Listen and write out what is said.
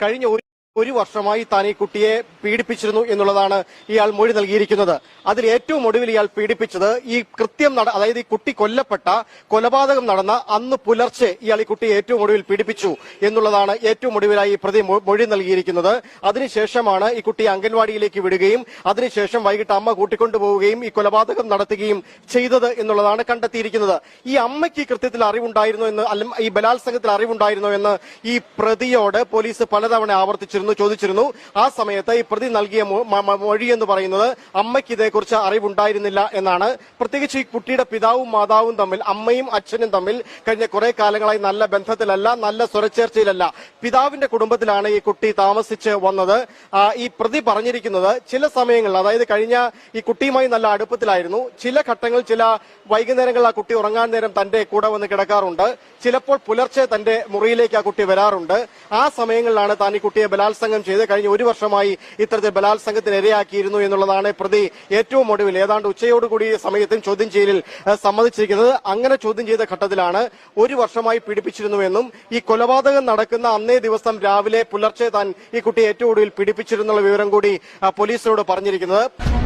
കഴിഞ്ഞ ഒരു ഒരു വർഷമായി താൻ ഈ കുട്ടിയെ പീഡിപ്പിച്ചിരുന്നു എന്നുള്ളതാണ് ഇയാൾ മൊഴി നൽകിയിരിക്കുന്നത്. അതിൽ ഏറ്റവും ഒടുവിൽ ഇയാൾ പീഡിപ്പിച്ചത് ഈ കൃത്യം നട അതായത് ഈ കുട്ടി കൊല്ലപ്പെട്ട കൊലപാതകം നടന്ന അന്ന് പുലർച്ചെ ഇയാൾ ഈ കുട്ടിയെ ഏറ്റവും ഒടുവിൽ പീഡിപ്പിച്ചു എന്നുള്ളതാണ് ഏറ്റവും ഒടുവിലായി പ്രതി മൊഴി നൽകിയിരിക്കുന്നത്. അതിനുശേഷമാണ് ഈ കുട്ടി അംഗൻവാടിയിലേക്ക് വിടുകയും അതിനുശേഷം വൈകിട്ട് അമ്മ കൂട്ടിക്കൊണ്ടുപോവുകയും ഈ കൊലപാതകം നടത്തുകയും ചെയ്തത് എന്നുള്ളതാണ് കണ്ടെത്തിയിരിക്കുന്നത്. ഈ അമ്മയ്ക്ക് ഈ കൃത്യത്തിൽ അറിവുണ്ടായിരുന്നു എന്ന് ഈ ബലാത്സംഗത്തിൽ അറിവുണ്ടായിരുന്നു എന്ന് ഈ പ്രതിയോട് പോലീസ് പലതവണ ആവർത്തിച്ചിരുന്നു ചോദിച്ചിരുന്നു. ആ സമയത്ത് ഈ പ്രതി നൽകിയ മൊഴി എന്ന് പറയുന്നത് അമ്മയ്ക്ക് ഇതേക്കുറിച്ച് അറിവുണ്ടായിരുന്നില്ല എന്നാണ്. പ്രത്യേകിച്ച് ഈ കുട്ടിയുടെ പിതാവും മാതാവും തമ്മിൽ അമ്മയും അച്ഛനും തമ്മിൽ കഴിഞ്ഞ കുറെ കാലങ്ങളായി നല്ല ബന്ധത്തിലല്ല നല്ല സ്വരച്ചേർച്ചയിലല്ല. പിതാവിന്റെ കുടുംബത്തിലാണ് ഈ കുട്ടി താമസിച്ച് വന്നത്. ഈ പ്രതി പറഞ്ഞിരിക്കുന്നത് ചില സമയങ്ങളിൽ അതായത് കഴിഞ്ഞ ഈ കുട്ടിയുമായി നല്ല അടുപ്പത്തിലായിരുന്നു. ചില ഘട്ടങ്ങൾ ചില വൈകുന്നേരങ്ങളിൽ ആ കുട്ടി ഉറങ്ങാൻ നേരം തന്റെ കൂടെ വന്ന് കിടക്കാറുണ്ട്. ചിലപ്പോൾ പുലർച്ചെ തന്റെ മുറിയിലേക്ക് ആ കുട്ടി വരാറുണ്ട്. ആ സമയങ്ങളിലാണ് താൻ ഈ കുട്ടിയെ ബലാത്സംഗം ചെയ്ത് കഴിഞ്ഞ ഒരു വർഷമായി ഇത്തരത്തിൽ ബലാത്സംഗത്തിന് ഇരയാക്കിയിരുന്നു എന്നുള്ളതാണ് പ്രതി ഏറ്റവും ഒടുവിൽ. ഏതാണ്ട് ഉച്ചയോടുകൂടി സമയത്തും ചോദ്യം ചെയ്യലിൽ സമ്മതിച്ചിരിക്കുന്നത്. അങ്ങനെ ചോദ്യം ചെയ്ത ഘട്ടത്തിലാണ് ഒരു വർഷമായി പീഡിപ്പിച്ചിരുന്നുവെന്നും ഈ കൊലപാതകം നടക്കുന്ന അന്നേ ദിവസം രാവിലെ പുലർച്ചെ താൻ ഈ കുട്ടിയെ ഏറ്റവും ഒടുവിൽ പീഡിപ്പിച്ചിരുന്നുള്ള വിവരം കൂടി പോലീസിനോട് പറഞ്ഞിരിക്കുന്നത്.